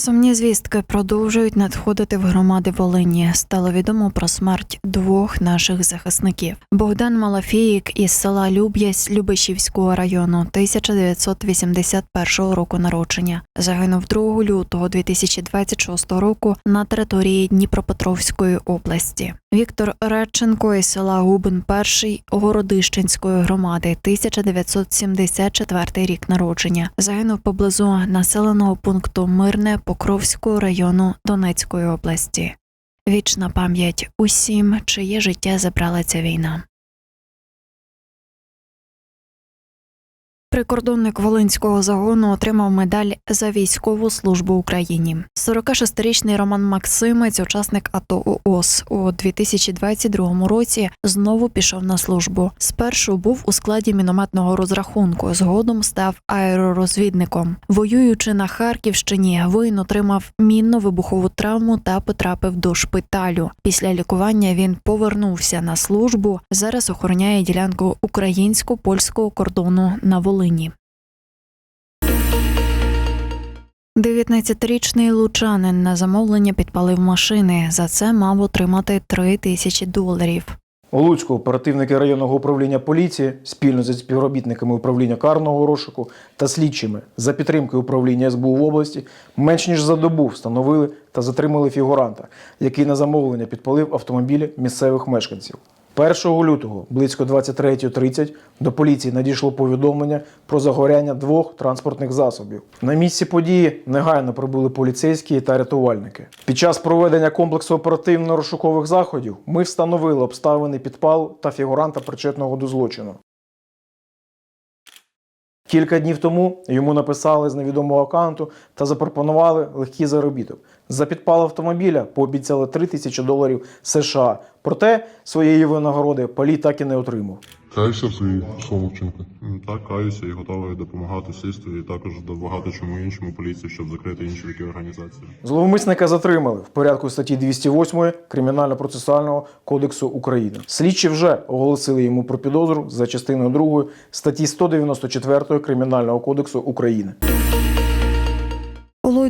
Тривожні звістки продовжують надходити в громади Волині. Стало відомо про смерть двох наших захисників. Богдан Малафіїк із села Люб'ясь Любешівського району 1981 року народження. Загинув 2 лютого 2026 року на території Дніпропетровської області. Віктор Радченко із села Губин І Городищенської громади 1974 рік народження. Загинув поблизу населеного пункту Мирне Покровського району Донецької області. Вічна пам'ять усім, чиє життя забрала ця війна. Прикордонник Волинського загону отримав медаль за військову службу Україні. 46-річний Роман Максимець, учасник АТО ООС, у 2022 році знову пішов на службу. Спершу був у складі мінометного розрахунку, згодом став аеророзвідником. Воюючи на Харківщині, воїн отримав мінно-вибухову травму та потрапив до шпиталю. Після лікування він повернувся на службу. Зараз охороняє ділянку українсько-польського кордону на Волині. 19-річний лучанин на замовлення підпалив машини. За це мав отримати 3 тисячі доларів. У Луцьку оперативники районного управління поліції спільно зі співробітниками управління карного розшуку та слідчими за підтримкою управління СБУ в області менш ніж за добу встановили та затримали фігуранта, який на замовлення підпалив автомобілі місцевих мешканців. 1 лютого близько 23.30 до поліції надійшло повідомлення про загоряння двох транспортних засобів. На місці події негайно прибули поліцейські та рятувальники. Під час проведення комплексу оперативно-розшукових заходів ми встановили обставини підпал та фігуранта причетного до злочину. Кілька днів тому йому написали з невідомого аккаунту та запропонували легкий заробіток. За підпал автомобіля пообіцяли 3 тисячі доларів США. Проте своєї винагороди Палі так і не отримав. Каєшся в своїй своєму Так, каюся і готовий допомагати слідству і також багато чому іншому поліції, щоб закрити інші такі організації. Зловмисника затримали в порядку статті 208 Кримінально-процесуального кодексу України. Слідчі вже оголосили йому про підозру за частиною 2 статті 194 Кримінального кодексу України.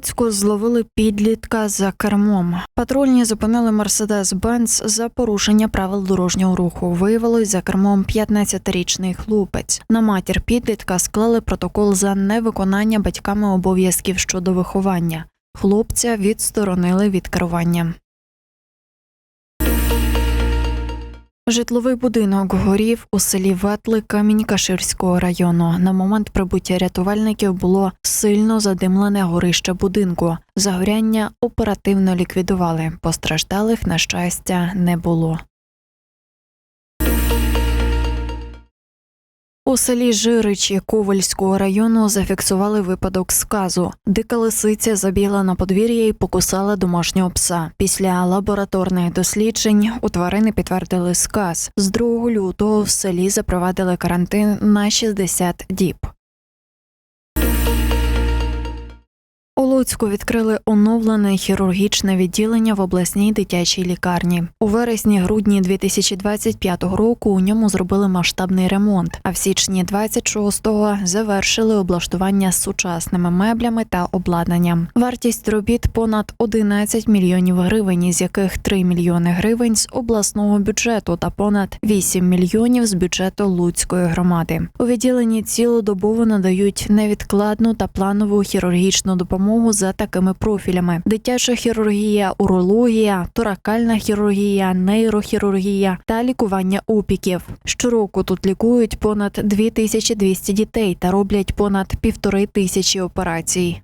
Луцьку зловили підлітка за кермом. Патрульні зупинили Мерседес Бенц за порушення правил дорожнього руху. Виявилось за кермом 15-річний хлопець. На матір підлітка склали протокол за невиконання батьками обов'язків щодо виховання. Хлопця відсторонили від керування. Житловий будинок горів у селі Ветли Камінь-Каширського району. На момент прибуття рятувальників було сильно задимлене горище будинку. Загоряння оперативно ліквідували. Постраждалих, на щастя, не було. У селі Жиричі Ковальського району зафіксували випадок сказу. Дика лисиця забігла на подвір'я і покусала домашнього пса. Після лабораторних досліджень у тварини підтвердили сказ. З 2 лютого в селі запровадили карантин на 60 діб. Луцьку відкрили оновлене хірургічне відділення в обласній дитячій лікарні. У вересні-грудні 2025 року у ньому зробили масштабний ремонт. А в січні 26-го завершили облаштування з сучасними меблями та обладнанням. Вартість робіт понад 11 мільйонів гривень, із яких 3 мільйони гривень з обласного бюджету та понад 8 мільйонів з бюджету Луцької громади. У відділенні цілодобово надають невідкладну та планову хірургічну допомогу за такими профілями: дитяча хірургія, урологія, торакальна хірургія, нейрохірургія та лікування опіків. Щороку тут лікують понад 2200 дітей та роблять понад півтори тисячі операцій.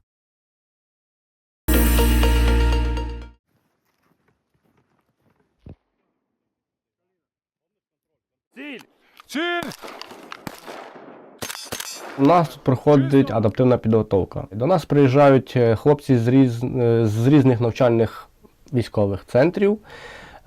У нас тут проходить адаптивна підготовка. До нас приїжджають е, хлопці з, різ... е, з різних навчальних військових центрів,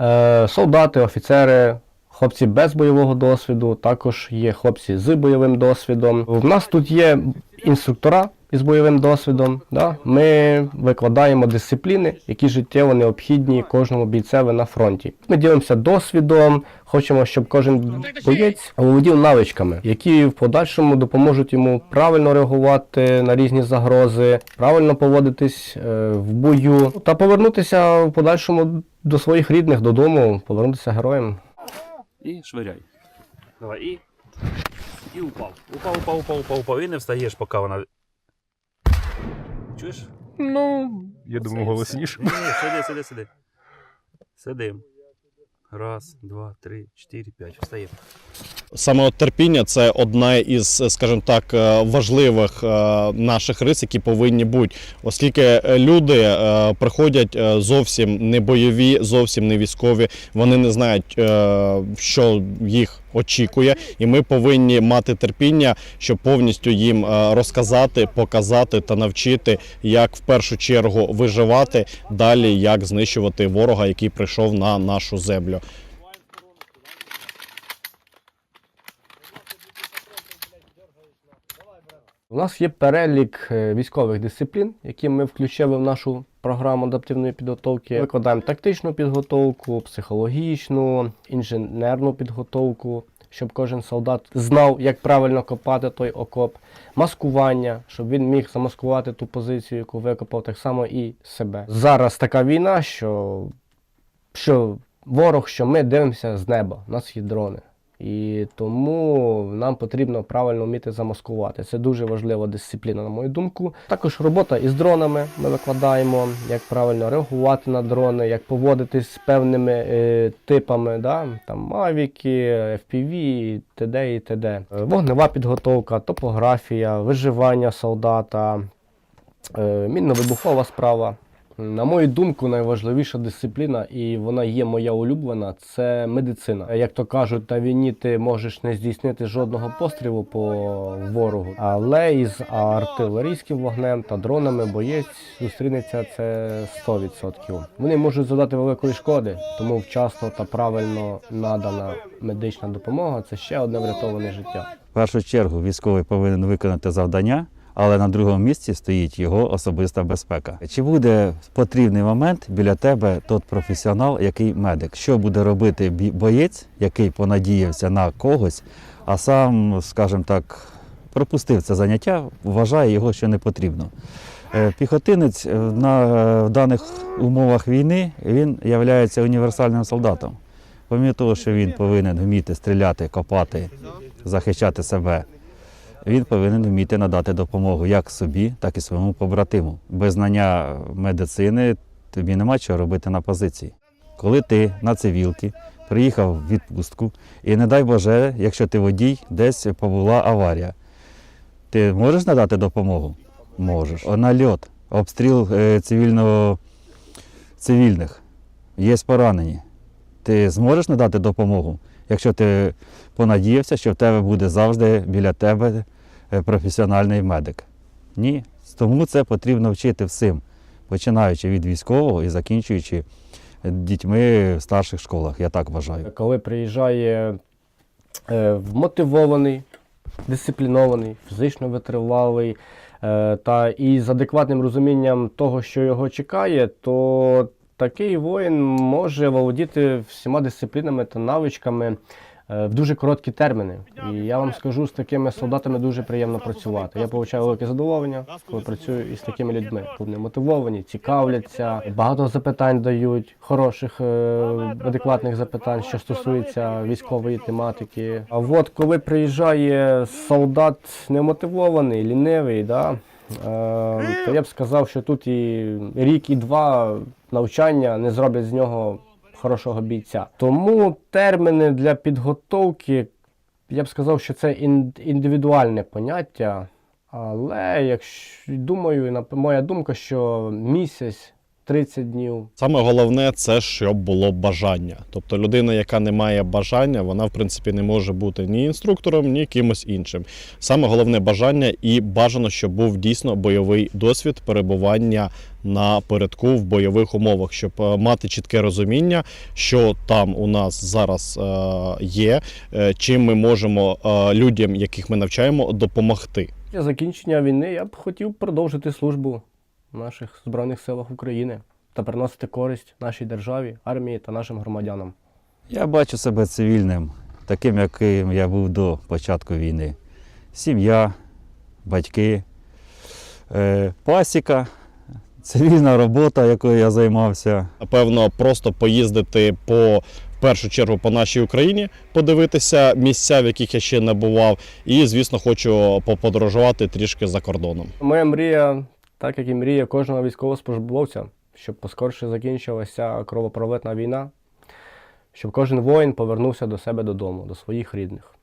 е, солдати, офіцери, хлопці без бойового досвіду, також є хлопці з бойовим досвідом. У нас тут є інструктора із бойовим досвідом. Да? Ми викладаємо дисципліни, які життєво необхідні кожному бійцеві на фронті. Ми ділимося досвідом, хочемо, щоб кожен боєць володів навичками, які в подальшому допоможуть йому правильно реагувати на різні загрози, правильно поводитись е, в бою та повернутися в подальшому до своїх рідних додому, повернутися героєм. І швиряй. Давай, і. І упав. Упав, упав, упав, упав, упав. І не встаєш, поки вона. Чуєш? Ну, я думаю, голосніше. ні, сиди, сиди, сиди. Сидим. Раз, два, три, чотири, п'ять. Встаємо. Саме терпіння це одна із, скажімо так, е, важливих е, наших рис, які повинні бути, оскільки е, люди приходять зовсім не бойові, зовсім не військові. Вони не знають, що їх очікує, і ми повинні мати терпіння, щоб повністю їм розказати, показати та навчити, як в першу чергу виживати, далі як знищувати ворога, який прийшов на нашу землю. У нас є перелік е, військових дисциплін, які ми включили в нашу програму адаптивної підготовки. Викладаємо тактичну підготовку, психологічну, інженерну підготовку, щоб кожен солдат знав, як правильно копати той окоп, маскування, щоб він міг замаскувати ту позицію, яку викопав, так само і себе. Зараз така війна, що, що ворог, що ми дивимося з неба, у нас є дрони. І тому нам потрібно правильно вміти замаскувати. Це дуже важлива дисципліна, на мою думку. Також робота із дронами ми викладаємо, як правильно реагувати на дрони, як поводитись з певними е, типами, да? там мавіки, FPV, т.д. і т.д. Вогнева підготовка, топографія, виживання солдата, е, мінно-вибухова справа. На мою думку, найважливіша дисципліна, і вона є моя улюблена, це медицина. Як то кажуть, на війні ти можеш не здійснити жодного пострілу по ворогу, але із артилерійським вогнем та дронами боєць зустрінеться це 100%. Вони можуть завдати великої шкоди, тому вчасно та правильно надана медична допомога це ще одне врятоване життя. В першу чергу військовий повинен виконати завдання, але на другому місці стоїть його особиста безпека. Чи буде в потрібний момент біля тебе тот професіонал, який медик? Що буде робити боєць, який понадіявся на когось, а сам, скажімо так, пропустив це заняття, вважає його, що не потрібно. Е, Піхотинець е, на е, даних умовах війни він є універсальним солдатом. Помимо того, що він повинен вміти стріляти, копати, захищати себе, він повинен вміти надати допомогу як собі, так і своєму побратиму. Без знання медицини тобі нема чого робити на позиції. Коли ти на цивілки приїхав в відпустку, і не дай Боже, якщо ти водій, десь побула аварія, ти можеш надати допомогу? Можеш. Нальот, обстріл е, цивільного, цивільних, є поранені. Ти зможеш надати допомогу, якщо ти понадіявся, що в тебе буде завжди біля тебе професіональний медик. Ні. Тому це потрібно вчити всім, починаючи від військового і закінчуючи дітьми в старших школах, я так вважаю. Коли приїжджає е, вмотивований, дисциплінований, фізично витривалий е, та і з адекватним розумінням того, що його чекає, то такий воїн може володіти всіма дисциплінами та навичками е, в дуже короткі терміни. І я вам скажу, з такими солдатами дуже приємно працювати. Я отримую велике задоволення, коли працюю із такими людьми. Вони мотивовані, цікавляться, багато запитань дають, хороших, е, адекватних запитань, що стосується військової тематики. А от коли приїжджає солдат немотивований, лінивий, да, е, то я б сказав, що тут і рік, і два навчання не зроблять з нього хорошого бійця. Тому терміни для підготовки, я б сказав, що це індивідуальне поняття. Але якщо думаю, моя думка, що місяць, 30 днів Саме головне це щоб було бажання. Тобто людина, яка не має бажання, вона в принципі не може бути ні інструктором, ні кимось іншим. Саме головне бажання і бажано, щоб був дійсно бойовий досвід перебування на передку в бойових умовах, щоб е, мати чітке розуміння, що там у нас зараз е, є, е, чим ми можемо людям, яких ми навчаємо, допомогти. Після закінчення війни я б хотів продовжити службу в наших Збройних силах України та приносити користь нашій державі, армії та нашим громадянам. Я бачу себе цивільним, таким, яким я був до початку війни. Сім'я, батьки, е, пасіка, цивільна робота, якою я займався. Напевно, просто поїздити по в першу чергу по нашій Україні, подивитися місця, в яких я ще не бував, і, звісно, хочу поподорожувати трішки за кордоном. Моя мрія, так як і мрія кожного військовослужбовця, щоб поскорше закінчилася кровопролитна війна, щоб кожен воїн повернувся до себе додому, до своїх рідних.